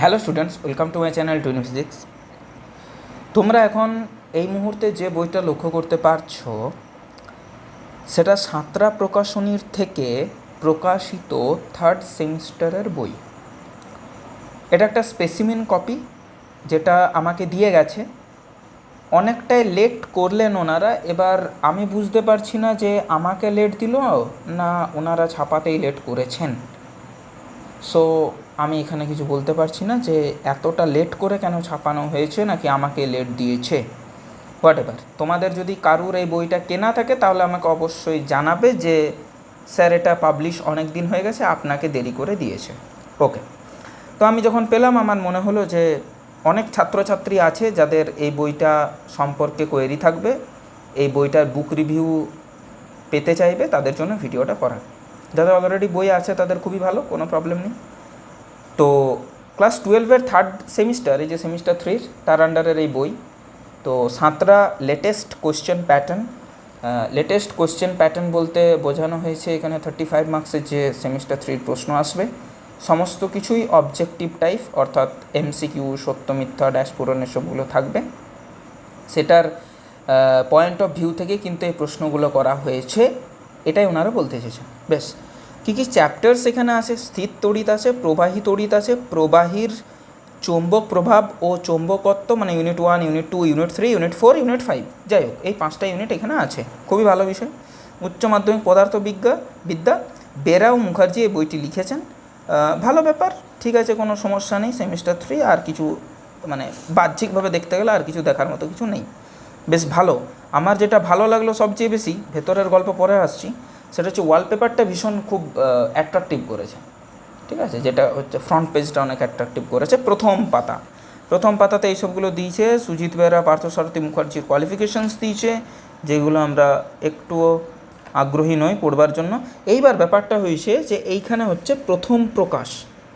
Hello students, welcome to my channel twin physics তোমরা এখন এই মুহূর্তে যে বইটা লক্ষ্য করতে পারছ, সেটা সাঁতরা প্রকাশনীর থেকে প্রকাশিত থার্ড সেমিস্টারের বই। এটা একটা স্পেসিমিন কপি যেটা আমাকে দিয়ে গেছে। অনেকটাই লেট করলেন ওনারা, এবার আমি বুঝতে পারছি না যে আমাকে লেট দিল না ওনারা ছাপাতেই লেট করেছেন। সো আমি এখানে কিছু বলতে পারছি না যে এতটা লেট করে কেন ছাপানো হয়েছে নাকি আমাকে লেট দিয়েছে? হোয়াট এভার তোমাদের যদি কারুর এই বইটা কেনা থাকে তাহলে আমাকে অবশ্যই জানাবে যে স্যার এটা পাবলিশ অনেক দিন হয়ে গেছে, আপনাকে দেরি করে দিয়েছে। ওকে তো আমি যখন পেলাম, আমার মনে হলো যে অনেক ছাত্রছাত্রী আছে যাদের এই বইটা সম্পর্কে কোয়েরি থাকবে, এই বইটার বুক রিভিউ পেতে চাইবে, তাদের জন্য ভিডিওটা করা যাদের অলরেডি বই আছে, তাদের খুবই ভালো, কোনো প্রবলেম নেই। তো ক্লাস টুয়েলভের থার্ড সেমিস্টার এই যে সেমিস্টার থ্রির তার আন্ডারের এই বই। তো Santra latest question pattern latest question pattern বলতে বোঝানো হয়েছে এখানে থার্টি ফাইভ মার্কসের যে সেমিস্টার থ্রির প্রশ্ন আসবে। সমস্ত কিছুই অবজেক্টিভ টাইপ অর্থাৎ এমসিকিউ সত্য, মিথ্যা ড্যাশ পূরণ এসবগুলো থাকবে। সেটার পয়েন্ট অফ ভিউ থেকে কিন্তু এই প্রশ্নগুলো করা হয়েছে। এটাই ওনারা বলতে এসেছেন বেশ। কী কী চ্যাপ্টার্স এখানে আছে? স্থির তড়িৎ আছে, প্রবাহী তড়িৎ আছে, প্রবাহীর চৌম্বক প্রভাব ও চৌম্বকত্ব মানে unit one unit two unit three unit four unit five যাই হোক, এই পাঁচটা ইউনিট এখানে আছে। খুবই ভালো বিষয়। উচ্চ মাধ্যমিক পদার্থবিজ্ঞা বিদ্যা। বেরাও মুখার্জি এই বইটি লিখেছেন। ভালো ব্যাপার, ঠিক আছে, কোনো সমস্যা নেই সেমিস্টার থ্রি আর কিছু মানে বাহ্যিকভাবে দেখতে গেলে আর কিছু দেখার মতো কিছু নেই। বেশ ভালো। আমার যেটা ভালো লাগল সবচেয়ে বেশি, ভেতরের গল্প পরে আসছি সেটা হচ্ছে ওয়ালপেপারটা ভীষণ খুব অ্যাট্রাকটিভ করেছে। ঠিক আছে? যেটা হচ্ছে ফ্রন্ট পেজটা অনেক অ্যাট্রাকটিভ করেছে। প্রথম পাতা। প্রথম পাতাতে এইসবগুলো দিয়েছে। সুজিত বেরা, পার্থসারথী মুখার্জির কোয়ালিফিকেশানস দিয়েছে, যেগুলো আমরা একটুও আগ্রহী নই পড়বার জন্য। এইবার ব্যাপারটা হয়েছে যে এইখানে হচ্ছে প্রথম প্রকাশ।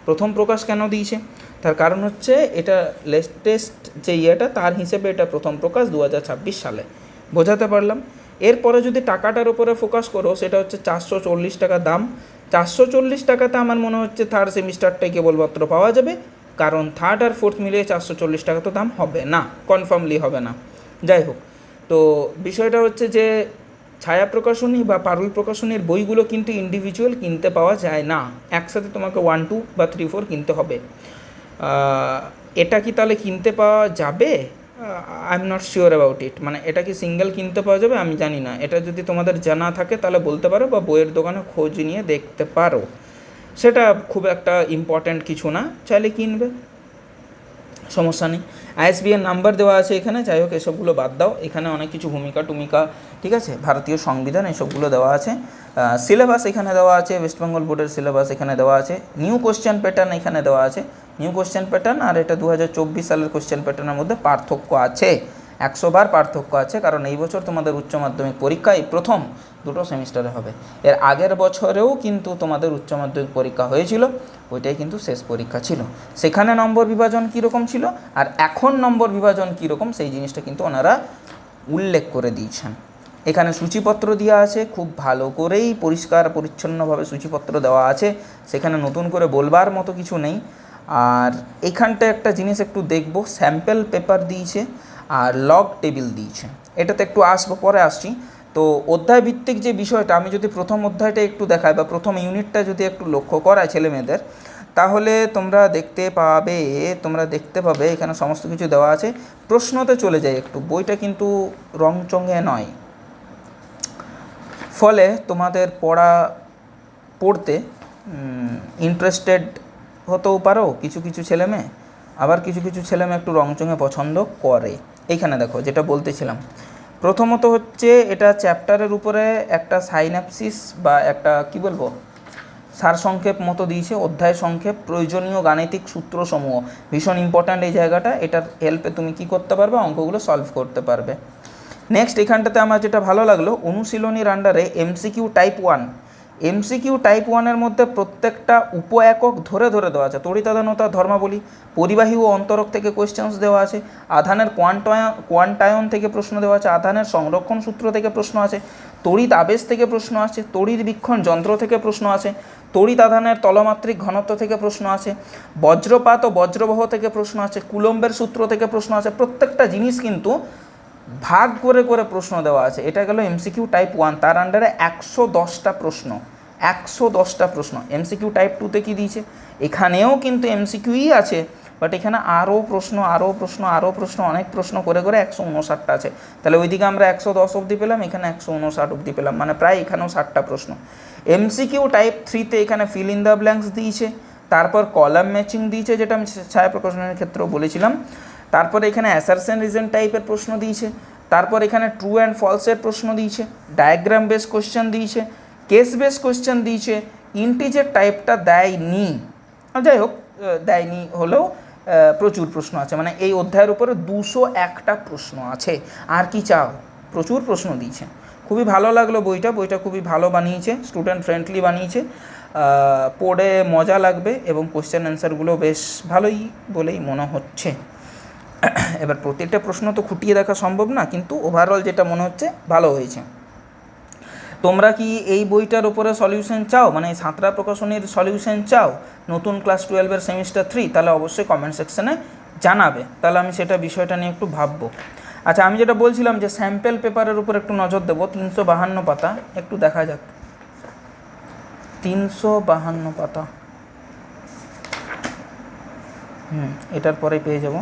প্রথম প্রকাশ কেন দিয়েছে? তার কারণ হচ্ছে এটা লেটেস্ট যে ইয়েটা, তার হিসেবে এটা প্রথম প্রকাশ দু হাজার ছাব্বিশ সালে। বোঝাতে পারলাম? এরপরে যদি টাকাটার উপরে ফোকাস করো, সেটা হচ্ছে চারশো চল্লিশ টাকা দাম। চারশো চল্লিশ টাকাতে আমার মনে হচ্ছে থার্ড সেমিস্টারটাই কেবলমাত্র পাওয়া যাবে, কারণ থার্ড আর ফোর্থ মিলিয়ে চারশো চল্লিশ টাকা তো দাম হবে না কনফার্মলি হবে না। যাই হোক, তো বিষয়টা হচ্ছে যে ছায়া প্রকাশনী বা পারুল প্রকাশনীর বইগুলো কিন্তু ইন্ডিভিজুয়াল কিনতে পাওয়া যায় না, একসাথে তোমাকে ওয়ান টু বা থ্রি ফোর কিনতে হবে। এটা কি তাহলে কিনতে পাওয়া যাবে? I am not sure about it মানে এটা কি সিঙ্গেল কিনতে পাওয়া যাবে? আমি জানি না। এটা যদি তোমাদের জানা থাকে, তাহলে বলতে পারো বা বইয়ের দোকানে খোঁজ নিয়ে দেখতে পারো। সেটা খুব একটা ইম্পর্ট্যান্ট কিছু না। চাইলে কিনবে। সমস্যা নেই। আইএসবিএর নাম্বার দেওয়া আছে এখানে, যাই হোক, এসবগুলো বাদ দাও। এখানে অনেক কিছু ভূমিকা টুমিকা, ঠিক আছে? ভারতীয় সংবিধান, এসবগুলো দেওয়া আছে। সিলেবাস এখানে দেওয়া আছে ওয়েস্ট বেঙ্গল বোর্ডের সিলেবাস এখানে দেওয়া আছে। নিউ কোশ্চেন প্যাটার্ন এখানে দেওয়া আছে। নিউ কোশ্চেন প্যাটার্ন আর এটা দু হাজার চব্বিশ সালের কোশ্চেন প্যাটার্নের মধ্যে পার্থক্য আছে। একশো বার পার্থক্য আছে, কারণ এই বছর তোমাদের উচ্চ মাধ্যমিক পরীক্ষা, এই প্রথম দুটো সেমিস্টারে হবে। এর আগের বছরেও কিন্তু তোমাদের উচ্চ মাধ্যমিক পরীক্ষা হয়েছিল, ওইটাই কিন্তু শেষ পরীক্ষা ছিল। সেখানে নম্বর বিভাজন কীরকম ছিল, আর এখন নম্বর বিভাজন কীরকম, সেই জিনিসটা কিন্তু ওনারা উল্লেখ করে দিয়েছেন। এখানে সূচিপত্র দেওয়া আছে, খুব ভালো করেই পরিষ্কার, পরিচ্ছন্নভাবে সূচিপত্র দেওয়া আছে, সেখানে নতুন করে বলবার মতো কিছু নেই। আর এখানটা একটা জিনিস একটু দেখব, স্যাম্পল পেপার দিয়েছে আর লগ টেবিল দিয়েছে। এটাতে একটু আসব, পরে আসছি। তো অধ্যায় ভিত্তিক যে বিষয়টা, আমি যদি প্রথম অধ্যায়টা একটু দেখাই বা প্রথম ইউনিটটা যদি একটু লক্ষ্য করায় ছেলে মেয়েদের তাহলে তোমরা দেখতে পাবে, তোমরা দেখতে পাবে, এখানে সমস্ত কিছু দেওয়া আছে। প্রশ্নতে চলে যায় একটু, বইটা কিন্তু রংচঙে নয়। ফলে তোমাদের পড়া, পড়তে ইন্টারেস্টেড হতেও পারো, কিছু কিছু ছেলে মেয়ে আবার কিছু কিছু ছেলে মেয়ে একটু রংচঙে পছন্দ করে। এইখানে দেখো, যেটা বলতেছিলাম। প্রথমত হচ্ছে এটা চ্যাপ্টারের উপরে একটা সাইনাপসিস বা একটা, কি বলব, সারসংক্ষেপ মতো দিয়েছে, অধ্যায় সংক্ষেপ, প্রয়োজনীয় গাণিতিক সূত্রসমূহ। ভীষণ ইম্পর্ট্যান্ট এই জায়গাটা, এটার হেল্পে তুমি কি করতে পারবে, অঙ্কগুলো সলভ করতে পারবে। নেক্সট এখানটাতে আমার যেটা ভালো লাগল, অনুশীলনীর আন্ডারে MCQ type one MCQ type ওয়ানের মধ্যে প্রত্যেকটা উপ একক ধরে ধরে দেওয়া আছে। তড়িতাদানতা ধর্মাবলী, পরিবাহী ও অন্তরক থেকে কোয়েশ্চেন্স দেওয়া আছে। আধানের কোয়ান্টায়ন কোয়ান্টায়ন থেকে প্রশ্ন দেওয়া আছে। আধানের সংরক্ষণ সূত্র থেকে প্রশ্ন আছে। তড়িৎ আবেশ থেকে প্রশ্ন আছে। তড়িৎ বীক্ষণ যন্ত্র থেকে প্রশ্ন আছে। তড়িৎ আধানের তলমাত্রিক ঘনত্ব থেকে প্রশ্ন আছে। বজ্রপাত ও বজ্রবহ থেকে প্রশ্ন আছে। কুলম্বের সূত্র থেকে প্রশ্ন আছে। প্রত্যেকটা জিনিস কিন্তু ভাগ করে করে প্রশ্ন দেওয়া আছে। এটা গেল এমসিকিউ টাইপ ওয়ান তার আন্ডারে একশো দশটা প্রশ্ন। একশো দশটা প্রশ্ন। এমসিকিউ টাইপ টুতে কি দিয়েছে? এখানেও কিন্তু এমসিকিউই আছে বাট এখানে আরও প্রশ্ন আরও প্রশ্ন আরও প্রশ্ন, অনেক প্রশ্ন করে করে একশো উনষাটটা আছে। তাহলে ওইদিকে আমরা একশো দশ অবধি পেলাম, এখানে একশো উনষাট অবধি পেলাম মানে প্রায় এখানেও ষাটটা প্রশ্ন। এমসিকিউ টাইপ থ্রিতে এখানে ফিল ইন দ্য ব্ল্যাঙ্কস দিয়েছে, তারপর কলাম ম্যাচিং দিয়েছে, যেটা আমি ছায়া প্রকাশনের ক্ষেত্রেও বলেছিলাম। তারপরে এখানে অ্যাসারসেন রিজন টাইপের প্রশ্ন দিয়েছে, তারপর এখানে ট্রু অ্যান্ড ফলসের প্রশ্ন দিয়েছে ডায়াগ্রাম বেস কোশ্চেন দিয়েছে কেস বেস কোশ্চেন দিয়েছে ইন্টিজের টাইপটা দেয়নি। যাই হোক দেয়নি হলেও প্রচুর প্রশ্ন আছে। মানে এই অধ্যায়ের উপরে দুশো একটা প্রশ্ন আছে। আর কি চাও? প্রচুর প্রশ্ন দিয়েছে। খুবই ভালো লাগল বইটা। বইটা খুবই ভালো বানিয়েছে স্টুডেন্ট ফ্রেন্ডলি বানিয়েছে। পড়ে মজা লাগবে এবং কোশ্চেন অ্যান্সারগুলো বেশ ভালোই বলেই মনে হচ্ছে। এবার প্রত্যেকটা প্রশ্ন তো খুঁটিয়ে দেখা সম্ভব না, কিন্তু ওভারঅল যেটা মনে হচ্ছে, ভালো হয়েছে। তোমরা কি এই বইটার উপরে সলিউশন চাও? মানে সাঁতরা প্রকাশনীর সলিউশন চাও? নতুন ক্লাস টুয়েলভের সেমিস্টার থ্রি তাহলে অবশ্যই কমেন্ট সেকশনে জানাবে। তাহলে আমি সেটা বিষয়টা নিয়ে একটু ভাববো। আচ্ছা আমি যেটা বলছিলাম যে স্যাম্পেল পেপারের উপর একটু নজর দেবো, তিনশো বাহান্ন পাতা। একটু দেখা যাক। তিনশো বাহান্ন পাতা। হুম, এটার পরে পেয়ে যাব।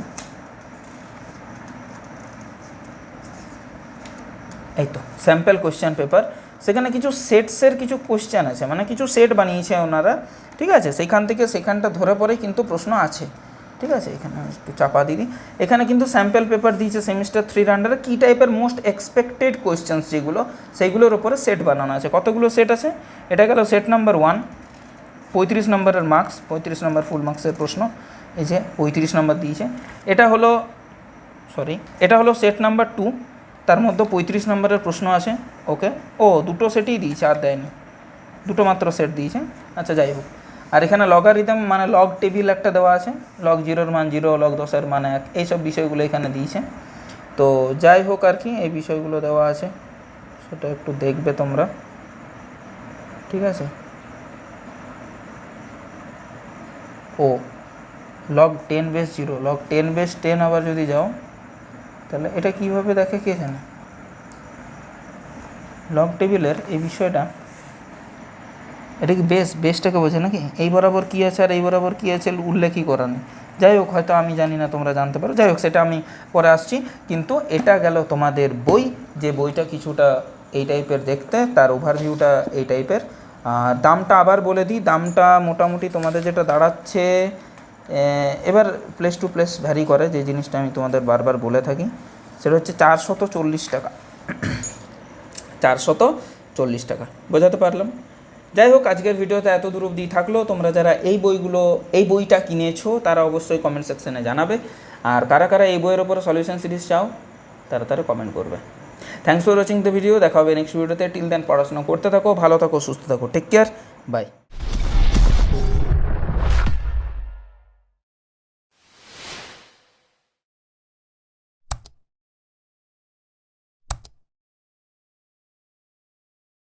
এই তো স্যাম্পেল কোশ্চেন পেপার সেখানে কিছু সেটসের কিছু কোশ্চেন আছে মানে কিছু সেট বানিয়েছে ওনারা, ঠিক আছে? সেখান থেকে সেখানটা ধরে পরে কিন্তু প্রশ্ন আছে, ঠিক আছে? এখানে একটু চাপা দিই। এখানে কিন্তু স্যাম্পল পেপার দিয়েছে সেমিস্টার থ্রির আন্ডারে কী টাইপের মোস্ট এক্সপেক্টেড কোয়েশ্চেন্স যেগুলো, সেইগুলোর উপরে সেট বানানো আছে। কতগুলো সেট আছে? এটা গেল সেট নাম্বার ওয়ান পঁয়ত্রিশ নম্বরের মার্কস পঁয়ত্রিশ নম্বর ফুল মার্কসের প্রশ্ন, এই যে পঁয়ত্রিশ নম্বর দিয়েছে। এটা হলো সরি এটা হলো সেট নাম্বার টু তার মধ্যে পঁয়ত্রিশ নম্বরের প্রশ্ন আছে ওকে? ও, দুটো সেটই দিয়েছে, আর দেয়নি। দুটো মাত্র সেট দিয়েছে। আচ্ছা যাই হোক। আর এখানে লগারিদম মানে লগ টেবিল একটা দেওয়া আছে। লগ জিরোর মান জিরো লগ দশের মান এক, এইসব বিষয়গুলো এখানে দিয়েছে। তো যাই হোক আর কি, এই বিষয়গুলো দেওয়া আছে। সেটা একটু দেখবে তোমরা। ঠিক আছে? ও log ten base zero log ten base ten আবার যদি যাও তাহলে এটা কীভাবে দেখে কে জানে? লগ টেবিলের এই বিষয়টা, এটা কি বেস বেসটাকে বোঝে নাকি? এই বরাবর কী আছে আর এই বরাবর কী আছে উল্লেখই করা নেই। যাই হোক, হয়তো আমি জানি না, তোমরা জানতে পারো। যাই হোক, সেটা আমি পরে আসছি। কিন্তু এটা গেল তোমাদের বই, যে বইটা কিছুটা এই টাইপের দেখতে, তার ওভারভিউটা এই টাইপের দামটা আবার বলে দিই, দামটা মোটামুটি তোমাদের যেটা দাঁড়াচ্ছে এবার প্লেস টু প্লেস ভ্যারি করে। যে জিনিসটা আমি তোমাদের বারবার বলে থাকি, সেটা হচ্ছে চারশত চল্লিশ টাকা। চারশত চল্লিশ টাকা। বোঝাতে পারলাম? যাই হোক, আজকের ভিডিওতে এত দূর অবধি থাকল। তোমরা যারা এই বইগুলো, এই বইটা কিনেছো, তারা অবশ্যই কমেন্ট সেকশনে জানাবে। আর কারা কারা এই বইয়ের ওপরে সলিউশন সিরিজ চাও, তারা তারা কমেন্ট করবে। Thanks for watching the video দেখা হবে নেক্সট ভিডিওতে টিল দেন পড়াশোনা করতে থাকো, ভালো থাকো, সুস্থ থাকো। Take care bye